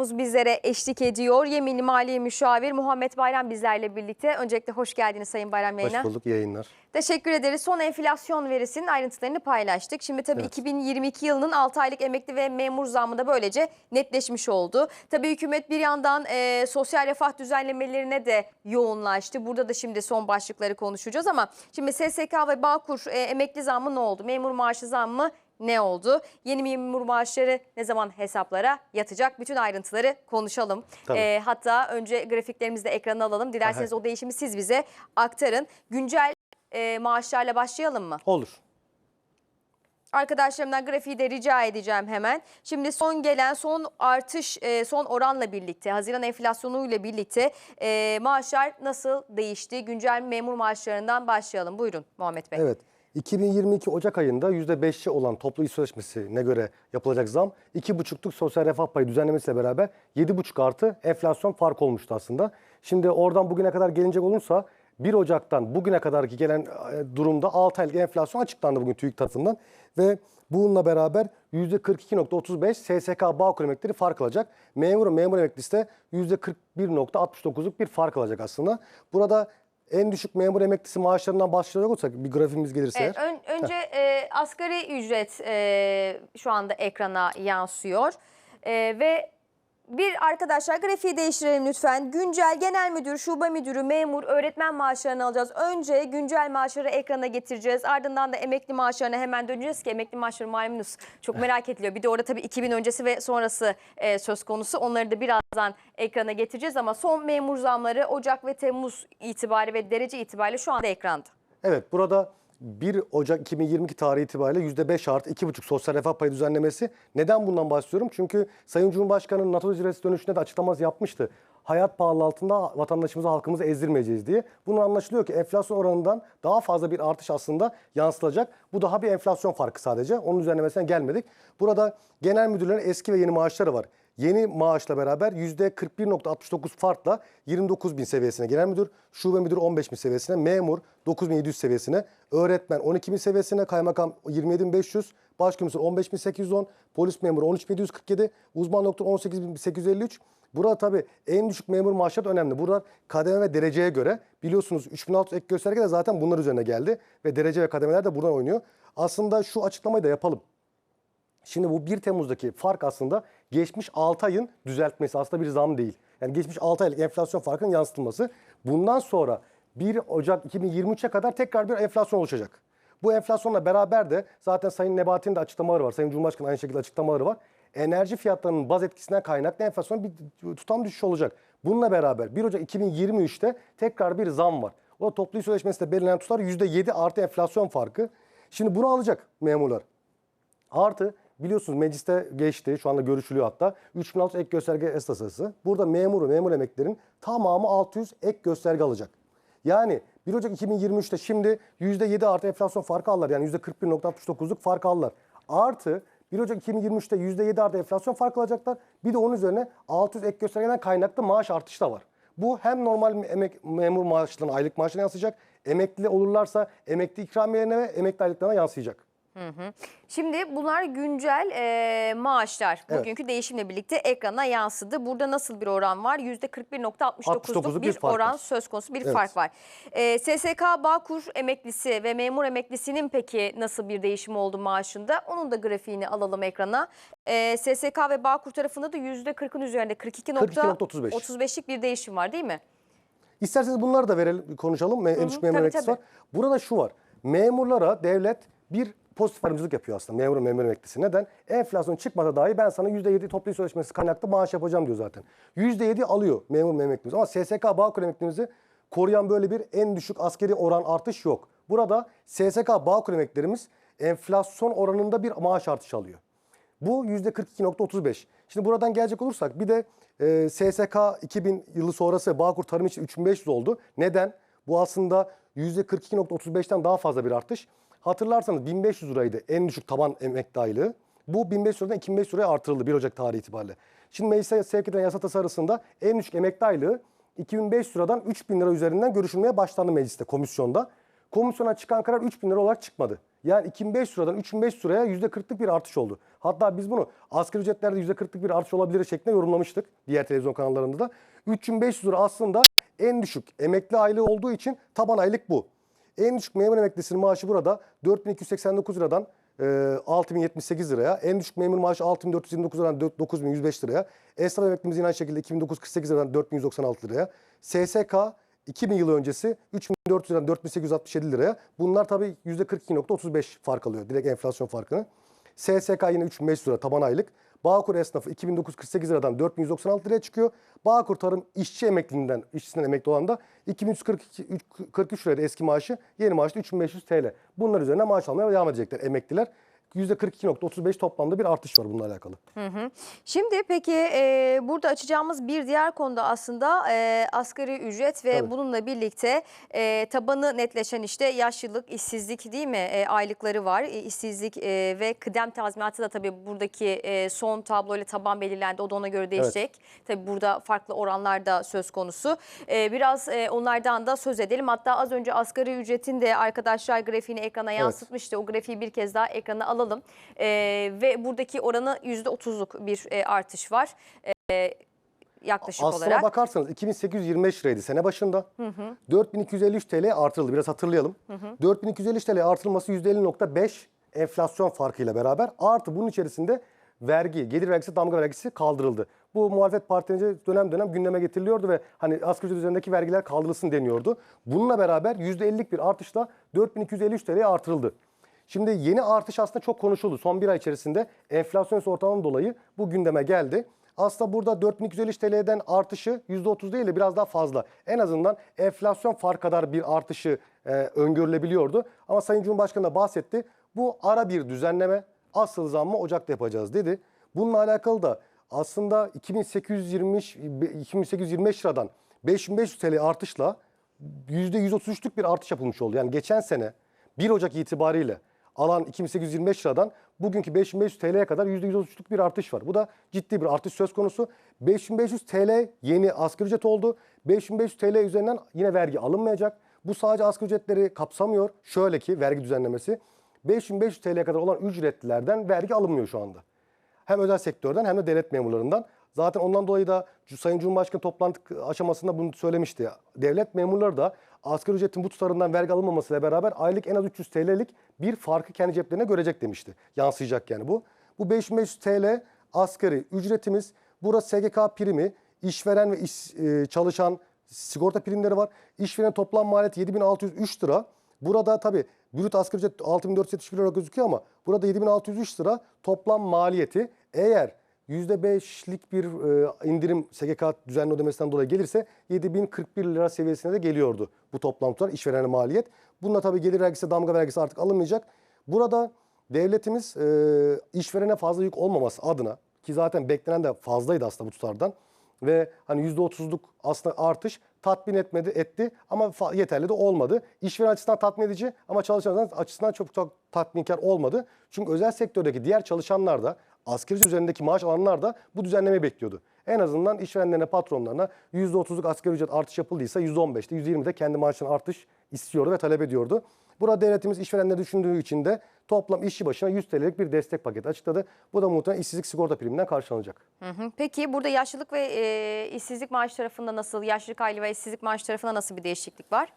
Bizlere eşlik ediyor. Yeminli Maliye Müşavir Muhammed Bayram bizlerle birlikte. Öncelikle hoş geldiniz Sayın Bayram yayına. Hoş bulduk, yayınlar. Teşekkür ederiz. Son enflasyon verisinin ayrıntılarını paylaştık. Şimdi tabii Evet. 2022 yılının 6 aylık emekli ve memur zammı da böylece netleşmiş oldu. Tabii hükümet bir yandan e, sosyal refah düzenlemelerine de yoğunlaştı. Burada da şimdi son başlıkları konuşacağız ama şimdi SSK ve Bağkur e, emekli zammı ne oldu? Memur maaşı zammı ne oldu? Yeni memur maaşları ne zaman hesaplara yatacak? Bütün ayrıntıları konuşalım. E, hatta önce grafiklerimizi de ekrana alalım. Dilerseniz o değişimi siz bize aktarın. Güncel e, maaşlarla başlayalım mı? Olur. Arkadaşlarımdan grafiği de rica edeceğim hemen. Şimdi son gelen son artış, e, son oranla birlikte, Haziran enflasyonuyla birlikte e, maaşlar nasıl değişti? Güncel memur maaşlarından başlayalım. Buyurun Muhammed Bey. Evet. 2022 Ocak ayında %5'i olan toplu iş sözleşmesine göre yapılacak zam 2,5'luk sosyal refah payı düzenlemesiyle beraber 7,5 artı enflasyon fark olmuştu aslında. Şimdi oradan bugüne kadar gelinecek olursa 1 Ocak'tan bugüne kadarki gelen e, durumda 6 aylık enflasyon açıklandı bugün TÜİK tarafından ve bununla beraber %42.35 SSK Bağkur emekleri fark alacak. Memur memur emeklisi de %41.69'luk bir fark alacak aslında. Burada en düşük memur emeklisi maaşlarından başlayacak olursak bir grafimiz gelirse Evet, eğer. ön- önce e, asgari ücret e, şu anda ekrana yansıyor. E, ve bir arkadaşlar grafiği değiştirelim lütfen. Güncel genel müdür, şube müdürü, memur, öğretmen maaşlarını alacağız. Önce güncel maaşları ekrana getireceğiz. Ardından da emekli maaşlarına hemen döneceğiz ki emekli maaşları malumunuz çok merak ediliyor. Bir de orada tabii 2000 öncesi ve sonrası e, söz konusu. Onları da birazdan ekrana getireceğiz ama son memur zamları Ocak ve Temmuz itibariyle ve derece itibariyle şu anda ekranda. Evet burada 1 Ocak 2022 tarihi itibariyle %5 artı 2,5 sosyal refah payı düzenlemesi. Neden bundan bahsediyorum? Çünkü Sayın Cumhurbaşkanı NATO zirvesi dönüşünde de açıklaması yapmıştı. Hayat pahalı altında vatandaşımızı halkımızı ezdirmeyeceğiz diye. Bunun anlaşılıyor ki enflasyon oranından daha fazla bir artış aslında yansıtılacak. Bu daha bir enflasyon farkı sadece. Onun düzenlemesine gelmedik. Burada genel müdürlerin eski ve yeni maaşları var. Yeni maaşla beraber %41.69 farkla 29 bin seviyesine genel müdür, şube müdürü 15 bin seviyesine, memur 9700 seviyesine, öğretmen 12 bin seviyesine, kaymakam 27500, başkomiser 15810, polis memuru 13747, uzman doktor 18853. Burada tabii en düşük memur maaşları önemli. Burada kademe ve dereceye göre biliyorsunuz 3600 ek gösterge de zaten bunlar üzerine geldi ve derece ve kademeler de buradan oynuyor. Aslında şu açıklamayı da yapalım. Şimdi bu 1 Temmuz'daki fark aslında geçmiş 6 ayın düzeltmesi aslında bir zam değil. Yani geçmiş 6 aylık enflasyon farkının yansıtılması. Bundan sonra 1 Ocak 2023'e kadar tekrar bir enflasyon oluşacak. Bu enflasyonla beraber de zaten Sayın Nebati'nin de açıklamaları var. Sayın Cumhurbaşkanı aynı şekilde açıklamaları var. Enerji fiyatlarının baz etkisinden kaynaklı enflasyon bir tutam düşüş olacak. Bununla beraber 1 Ocak 2023'te tekrar bir zam var. O da toplu sözleşmesinde belirlenen tutar %7 artı enflasyon farkı. Şimdi bunu alacak memurlar. Artı biliyorsunuz mecliste geçti. Şu anda görüşülüyor hatta. 3600 ek gösterge esasası. Burada memuru, memur emeklerin tamamı 600 ek gösterge alacak. Yani 1 Ocak 2023'te şimdi %7 artı enflasyon farkı alırlar. Yani %41.69'luk fark alırlar. Artı 1 Ocak 2023'te %7 artı enflasyon farkı alacaklar. Bir de onun üzerine 600 ek göstergeden kaynaklı maaş artışı da var. Bu hem normal emek, memur maaşlarına, aylık maaşına yansıyacak. Emekli olurlarsa emekli ikramiyelerine ve emekli aylıklarına yansıyacak. Şimdi bunlar güncel e, maaşlar. Evet. Bugünkü değişimle birlikte ekrana yansıdı. Burada nasıl bir oran var? %41.69'luk 69'luk bir bir oran var. söz konusu bir Evet. fark var. E, SSK Bağkur emeklisi ve memur emeklisinin peki nasıl bir değişim oldu maaşında? Onun da grafiğini alalım ekrana. E, SSK ve Bağkur tarafında da %40'ın üzerinde 42.35. 42.35'lik bir değişim var değil mi? İsterseniz bunları da verelim, konuşalım. Me- En düşük memur emeklisi var. Burada şu var. Memurlara devlet bir pozitif ayrımcılık yapıyor aslında memur memur emeklisi. Neden? Enflasyon çıkmasa dahi ben sana %7 toplu iş sözleşmesi kaynaklı maaş yapacağım diyor zaten. %7 alıyor memur emeklimiz. Ama SSK Bağkur emeklimizi koruyan böyle bir en düşük askeri oran artış yok. Burada SSK Bağkur emeklerimiz enflasyon oranında bir maaş artışı alıyor. Bu %42.35. Şimdi buradan gelecek olursak bir de e, SSK 2000 yılı sonrası Bağkur Tarım için 3500 oldu. Neden? Bu aslında %42.35'ten daha fazla bir artış. Hatırlarsanız 1500 liraydı en düşük taban emekli aylığı. Bu 1500 liradan 2500 liraya artırıldı 1 Ocak tarihi itibariyle. Şimdi meclise sevk edilen yasa tasarısında en düşük emekli aylığı 2500 liradan 3000 lira üzerinden görüşülmeye başlandı mecliste, komisyonda. Komisyona çıkan karar 3 bin lira olarak çıkmadı. Yani 2500 liradan 3500 liraya %40'lık bir artış oldu. Hatta biz bunu asgari ücretlerde %40'lık bir artış olabilir şeklinde yorumlamıştık diğer televizyon kanallarında da. 3500 lira aslında en düşük emekli aylığı olduğu için taban aylık bu. En düşük memur emeklisinin maaşı burada 4289 liradan e, 6078 liraya. En düşük memur maaşı 6429 liradan 9105 liraya. Esnaf emeklimiz yine aynı şekilde 2948 liradan 4196 liraya. SSK 2000 yıl öncesi 3400 liradan 4867 liraya. Bunlar tabii %42.35 fark alıyor. Direkt enflasyon farkını. SSK yine 3500 lira taban aylık. Bağkur esnafı 2948 liradan 4196 liraya çıkıyor. Bağkur tarım işçi emekliliğinden, işçisinden emekli olan da 2343 liraydı eski maaşı. Yeni maaşı da 3500 TL. Bunlar üzerine maaş almaya devam edecekler emekliler. %42.35 toplamda bir artış var bununla alakalı. Şimdi peki e, burada açacağımız bir diğer konuda aslında e, asgari ücret ve Tabii. bununla birlikte e, tabanı netleşen işte yaşlılık, işsizlik değil mi E, aylıkları var. E, işsizlik e, ve kıdem tazminatı da tabii buradaki e, son tabloyla taban belirlendi. O da ona göre değişecek. Tabii burada farklı oranlar da söz konusu. E, biraz e, onlardan da söz edelim. Hatta az önce asgari ücretin de arkadaşlar grafiğini ekrana yansıtmıştı. O grafiği bir kez daha ekrana alalım. E, ve buradaki oranı %30'luk bir e, artış var. E, yaklaşık Aslına olarak. bakarsanız 2825 liraydı sene başında. 4253 TL artırıldı. Biraz hatırlayalım. 4253 TL artırılması %50.5 enflasyon farkıyla beraber artı bunun içerisinde vergi, gelir vergisi, damga vergisi kaldırıldı. Bu muhalefet partilerince dönem dönem gündeme getiriliyordu ve hani asgari ücret üzerindeki vergiler kaldırılsın deniyordu. Bununla beraber %50'lik bir artışla 4253 TL artırıldı. Şimdi yeni artış aslında çok konuşuldu. Son bir ay içerisinde enflasyon ortamından dolayı bu gündeme geldi. Aslında burada 4253 TL'den artışı %30 değil de biraz daha fazla. En azından enflasyon fark kadar bir artışı e, öngörülebiliyordu. Ama Sayın Cumhurbaşkanı da bahsetti. Bu ara bir düzenleme. Asıl zammı Ocak'ta yapacağız dedi. Bununla alakalı da aslında 2820 2825 liradan 5500 TL artışla %133'lük bir artış yapılmış oldu. Yani geçen sene 1 Ocak itibariyle alan 2825 liradan bugünkü 5500 TL'ye kadar %133'lük bir artış var. Bu da ciddi bir artış söz konusu. 5500 TL yeni asgari ücret oldu. 5500 TL üzerinden yine vergi alınmayacak. Bu sadece asgari ücretleri kapsamıyor. Şöyle ki vergi düzenlemesi 5500 TL'ye kadar olan ücretlilerden vergi alınmıyor şu anda. Hem özel sektörden hem de devlet memurlarından. Zaten ondan dolayı da Sayın Cumhurbaşkanı toplantı aşamasında bunu söylemişti. Devlet memurları da asgari ücretin bu tutarından vergi alınmamasıyla beraber aylık en az 300 TL'lik bir farkı kendi ceplerine görecek demişti. Yansıyacak yani bu. Bu 5500 TL asgari ücretimiz. Burası SGK primi, işveren ve iş, e, çalışan sigorta primleri var. İşveren toplam maliyeti 7603 lira. Burada tabii brüt asgari ücret 6471 lira gözüküyor ama burada 7603 lira toplam maliyeti. Eğer %5'lik bir e, indirim SGK düzenli ödemesinden dolayı gelirse 7041 lira seviyesine de geliyordu bu toplam işverene maliyet. Bununla tabii gelir vergisi, damga vergisi artık alınmayacak. Burada devletimiz e, işverene fazla yük olmaması adına ki zaten beklenen de fazlaydı aslında bu tutardan ve hani %30'luk aslında artış tatmin etmedi etti ama yeterli de olmadı. İşveren açısından tatmin edici ama çalışanlar açısından çok çok tatminkar olmadı. Çünkü özel sektördeki diğer çalışanlar da asgari ücret üzerindeki maaş alanlar da bu düzenlemeyi bekliyordu. En azından işverenlerine, patronlarına %30'luk asgari ücret artış yapıldıysa %15'te, %20'de kendi maaşına artış istiyordu ve talep ediyordu. Burada devletimiz işverenleri düşündüğü için de toplam işçi başına 100 TL'lik bir destek paketi açıkladı. Bu da muhtemelen işsizlik sigorta priminden karşılanacak. Hı hı. Peki burada yaşlılık ve e, işsizlik maaş tarafında nasıl, yaşlılık aylığı ve işsizlik maaş tarafında nasıl bir değişiklik var?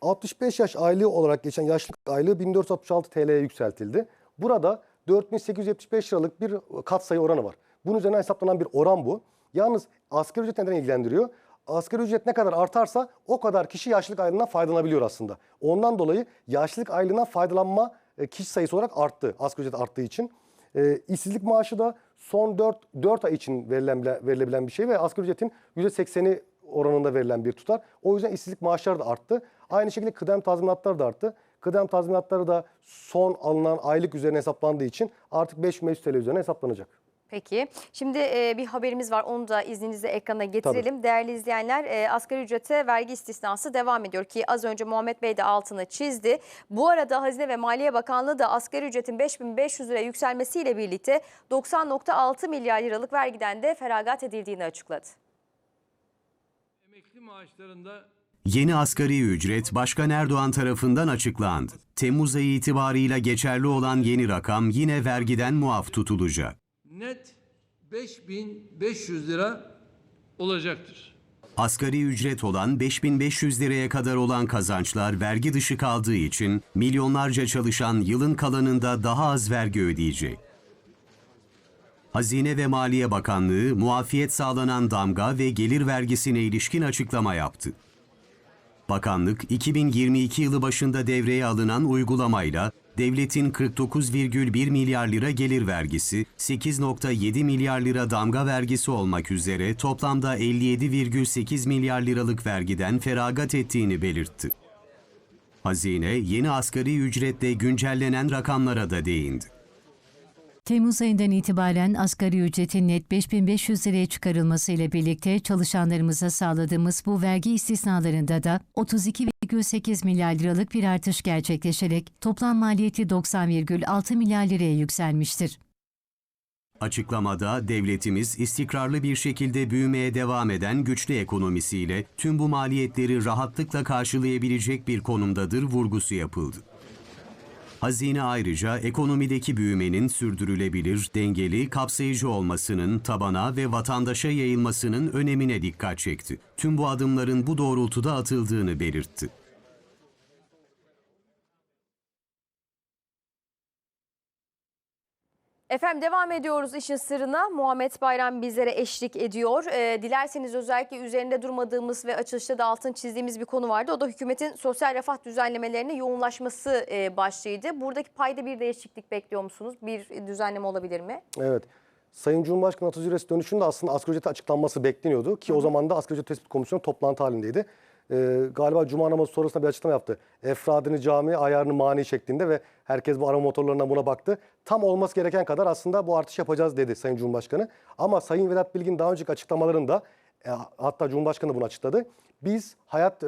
65 yaş aylığı olarak geçen yaşlılık aylığı 1466 TL'ye yükseltildi. Burada 4875 liralık bir katsayı oranı var. Bunun üzerine hesaplanan bir oran bu. Yalnız asgari ücret neden ilgilendiriyor? Asgari ücret ne kadar artarsa o kadar kişi yaşlılık aylığından faydalanabiliyor aslında. Ondan dolayı yaşlılık aylığından faydalanma e, kişi sayısı olarak arttı. Asgari ücret arttığı için. E, işsizlik maaşı da son 4, 4 ay için verilen, verilebilen bir şey ve asgari ücretin %80'i oranında verilen bir tutar. O yüzden işsizlik maaşları da arttı. Aynı şekilde kıdem tazminatları da arttı. Kıdem tazminatları da son alınan aylık üzerine hesaplandığı için artık 5500 TL üzerine hesaplanacak. Peki. Şimdi e, bir haberimiz var. Onu da izninizle ekrana getirelim. Değerli izleyenler, e, asgari ücrete vergi istisnası devam ediyor ki az önce Muhammed Bey de altını çizdi. Bu arada Hazine ve Maliye Bakanlığı da asgari ücretin 5500 liraya yükselmesiyle birlikte 90.6 milyar liralık vergiden de feragat edildiğini açıkladı. Emekli maaşlarında Yeni asgari ücret Başkan Erdoğan tarafından açıklandı. Temmuz ayı itibarıyla geçerli olan yeni rakam yine vergiden muaf tutulacak. net 5500 lira olacaktır. Asgari ücret olan 5500 liraya kadar olan kazançlar vergi dışı kaldığı için milyonlarca çalışan yılın kalanında daha az vergi ödeyecek. Hazine ve Maliye Bakanlığı muafiyet sağlanan damga ve gelir vergisine ilişkin açıklama yaptı. Bakanlık 2022 yılı başında devreye alınan uygulamayla devletin 49,1 milyar lira gelir vergisi, 8,7 milyar lira damga vergisi olmak üzere toplamda 57,8 milyar liralık vergiden feragat ettiğini belirtti. Hazine yeni asgari ücretle güncellenen rakamlara da değindi. Temmuz ayından itibaren asgari ücretin net 5500 liraya çıkarılması ile birlikte çalışanlarımıza sağladığımız bu vergi istisnalarında da 32,8 milyar liralık bir artış gerçekleşerek toplam maliyeti 90,6 milyar liraya yükselmiştir. Açıklamada devletimiz istikrarlı bir şekilde büyümeye devam eden güçlü ekonomisiyle tüm bu maliyetleri rahatlıkla karşılayabilecek bir konumdadır vurgusu yapıldı. Hazine ayrıca ekonomideki büyümenin sürdürülebilir, dengeli, kapsayıcı olmasının tabana ve vatandaşa yayılmasının önemine dikkat çekti. Tüm bu adımların bu doğrultuda atıldığını belirtti. Efendim devam ediyoruz işin sırrına. Muhammed Bayram bizlere eşlik ediyor. Ee, dilerseniz özellikle üzerinde durmadığımız ve açılışta da altın çizdiğimiz bir konu vardı. O da hükümetin sosyal refah düzenlemelerine yoğunlaşması e, başlığıydı. Buradaki payda bir değişiklik bekliyor musunuz? Bir düzenleme olabilir mi? Evet. Sayın Cumhurbaşkanı Atatürk Ücreti dönüşünde aslında asgari ücreti açıklanması bekleniyordu ki o zaman da asgari ücret tespit komisyonu toplantı halindeydi. Ee, galiba Cuma namazı sonrasında bir açıklama yaptı. Efradını cami, ayarını mani şeklinde ve herkes bu arama motorlarına buna baktı. Tam olması gereken kadar aslında bu artış yapacağız dedi Sayın Cumhurbaşkanı. Ama Sayın Vedat Bilgin daha önceki açıklamalarında e, hatta Cumhurbaşkanı bunu açıkladı. Biz hayat e,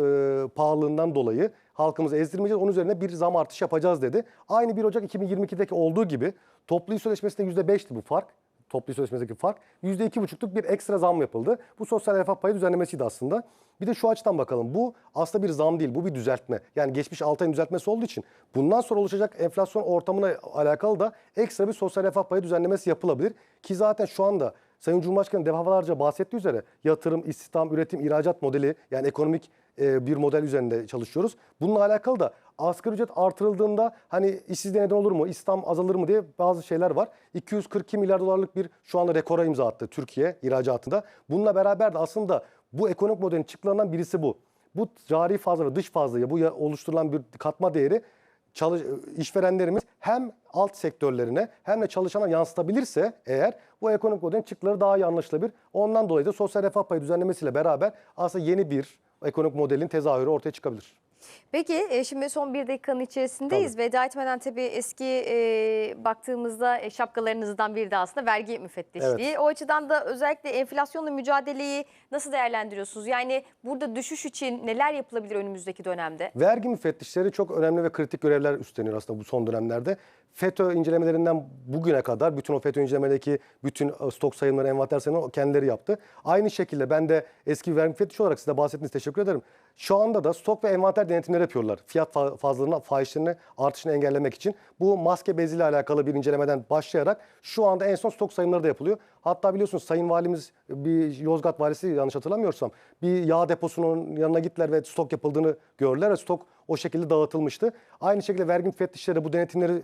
pahalılığından dolayı halkımızı ezdirmeyeceğiz. Onun üzerine bir zam artış yapacağız dedi. Aynı 1 Ocak 2022'deki olduğu gibi toplu sözleşmesinde %5'ti bu fark toplu iş sözleşmesindeki fark %2,5'luk bir ekstra zam yapıldı. Bu sosyal refah payı düzenlemesiydi aslında. Bir de şu açıdan bakalım. Bu aslında bir zam değil, bu bir düzeltme. Yani geçmiş 6 ayın düzeltmesi olduğu için bundan sonra oluşacak enflasyon ortamına alakalı da ekstra bir sosyal refah payı düzenlemesi yapılabilir. Ki zaten şu anda Sayın Cumhurbaşkanı defalarca bahsettiği üzere yatırım, istihdam, üretim, ihracat modeli yani ekonomik e, bir model üzerinde çalışıyoruz. Bununla alakalı da asgari ücret artırıldığında hani işsizliğe neden olur mu, İslam azalır mı diye bazı şeyler var. 242 milyar dolarlık bir şu anda rekora imza attı Türkiye ihracatında. Bununla beraber de aslında bu ekonomik modelin çıktılarından birisi bu. Bu cari fazla ve dış fazlayı, bu oluşturulan bir katma değeri çalış, işverenlerimiz hem alt sektörlerine hem de çalışana yansıtabilirse eğer bu ekonomik modelin çıktıları daha iyi anlaşılabilir. Ondan dolayı da sosyal refah payı düzenlemesiyle beraber aslında yeni bir ekonomik modelin tezahürü ortaya çıkabilir. Peki e, şimdi son bir dakikanın içerisindeyiz. Veda etmeden tabii eski e, baktığımızda e, şapkalarınızdan biri de aslında vergi müfettişliği. O açıdan da özellikle enflasyonla mücadeleyi nasıl değerlendiriyorsunuz? Yani burada düşüş için neler yapılabilir önümüzdeki dönemde? Vergi müfettişleri çok önemli ve kritik görevler üstleniyor aslında bu son dönemlerde. FETÖ incelemelerinden bugüne kadar bütün o FETÖ incelemelerindeki bütün e, stok sayımları, envanter sayımları kendileri yaptı. Aynı şekilde ben de eski vergi müfettişi olarak size bahsettiğiniz teşekkür ederim. Şu anda da stok ve envanter denetimleri yapıyorlar. Fiyat fa- fazlalığını, fahişlerini artışını engellemek için. Bu maske beziyle alakalı bir incelemeden başlayarak şu anda en son stok sayımları da yapılıyor. Hatta biliyorsunuz Sayın Valimiz bir Yozgat Valisi yanlış hatırlamıyorsam bir yağ deposunun yanına gittiler ve stok yapıldığını gördüler ve stok o şekilde dağıtılmıştı. Aynı şekilde vergi müfettişleri bu denetimleri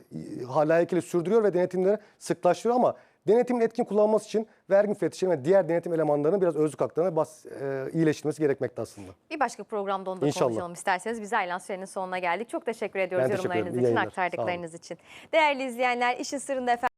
e, layıkıyla sürdürüyor ve denetimleri sıklaştırıyor ama denetimin etkin kullanılması için vergi müfettişleri ve diğer denetim elemanlarının biraz özlük haklarını bas, e, iyileştirmesi gerekmekte aslında. Bir başka programda onu da İnşallah. konuşalım isterseniz. Biz aylan sürenin sonuna geldik. Çok teşekkür ediyoruz Ben teşekkür yorumlarınız ederim. İyi için, yayınlar. Sağ olun. aktardıklarınız için. Değerli izleyenler, işin sırrında efendim.